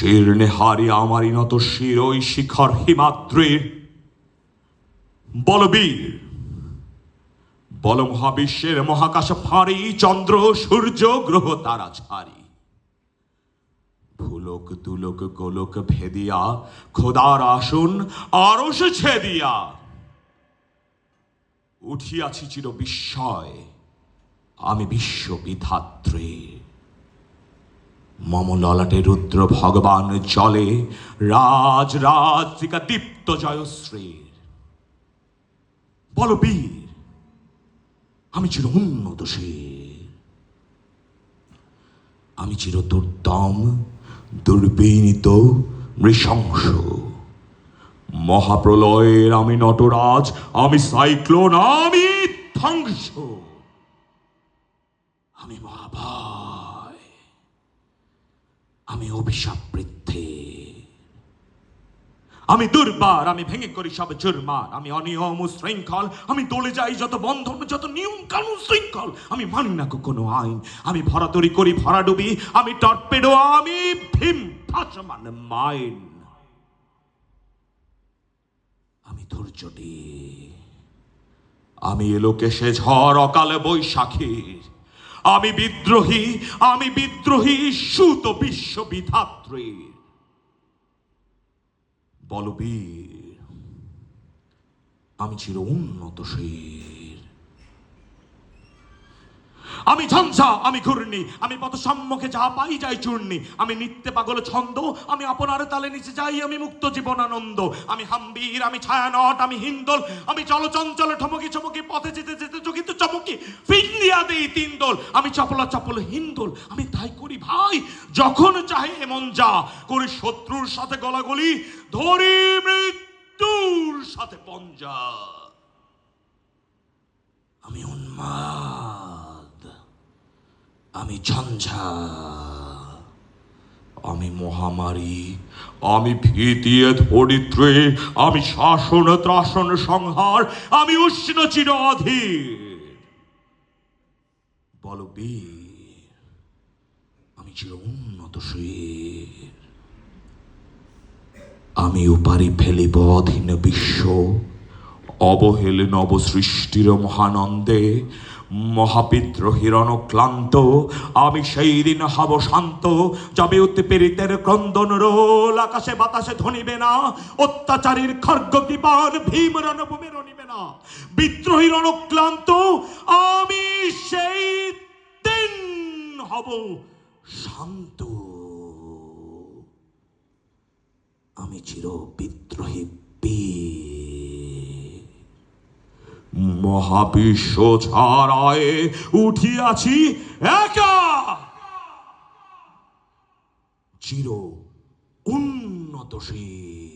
শীর্ণে হারি আমারই নত শির, ওই শিখর হিমাদ্রির বলবীর বল মহাবিশ্বের মহাকাশ ফাঁড়ি, চন্দ্র, সূর্য, গ্রহ, তারা ছাড়ি। ভুলক, দুলক, গোলক ভেদিয়া, খোদার আসুন, আরশ ছেদিয়া। উঠিয়াছি চির বিস্ময় আমি বিশ্ব বিধাত্রী মম ললাটে রুদ্র ভগবান জলে, রাজ রাজিকা দীপ্ত জয়শ্রীর। বল বীর, আমি চির উন্নত আমি চির দুর্দম দুর্বিনীত, নৃশংস। মহাপ্রলয়ের আমি নটরাজ, আমি সাইক্লোন, আমি ধ্বংস। আমি মহাভয় আমি অভিশাপ বৃদ্ধি। আমি দুর্বার, আমি ভেঙে করি সব জুরমার। আমি অনিয়ম ও শৃঙ্খল আমি দলে যাই যত বন্ধন, যত নিয়ম কানুন শৃঙ্খল। আমি মানি না কোনো আইন। আমি ভরাতরি করি ভরাডুবি। আমি টর্পেডো, আমি ভীম ভাসমান মাইন। আমি ধৈর্যটি আমি এলোকেশে ঝড় অকালে বৈশাখীর। আমি বিদ্রোহী আমি বিদ্রোহী, সুত বিশ্ববিধাত্রীর বলবীর আমি চির উন্নতশীল আমি ঝঞ্ঝা, আমি ঘূর্ণি, আমি পথ সম্মুখে যা পাই যাই চূর্ণি। আমি নিত্যে পাগল ছন্দ, আমি আপনার তালে নিচে যাই, আমি মুক্ত জীবন আনন্দ আমি হাম্বির, আমি ছায়ানট, আমি হিন্দোল, আমি চলচঞ্চল, ঠমকি চমকি পথে যেতে যেতে চকিত চমকি ফিরিয়া দেই তিন দোল, আমি চপলা চপল হিন্দোল আমি তাই করি ভাই, যখন চাহে এমন যা, করি শত্রুর সাথে গলাগলি, ধরি মৃত্যুর সাথে পঞ্জা। আমি উন্মাদ, আমি ঝঞ্ঝা, আমি মহামারী, আমি ভীতিয়ে ধরিত্রে আমি শাসন ত্রাসন সংহার, আমি উষ্ণ চির অধীর। বল বীর, আমি চির উন্নতশীল আমি উপারি ফেলিব অধীন বিশ্ব, অবহেলে নব সৃষ্টির মহানন্দে মহাবিদ্রোহীর অনক্লান্ত আমি সেই দিন হব শান্ত, যাবে উৎপীড়িতের ক্রন্দন রোল, আকাশে বাতাসে ধনিবে না। অত্যাচারীর খর্গ কৃপান ভীম রণভূমে রণিবে না। বিদ্রোহীর অনক্লান্ত আমি সেই হব শান্ত। আমি চির বিদ্রোহী বীর। মহাবিশ্ব ছাড়ায় উঠিয়াছি একা। চির উন্নতশীল।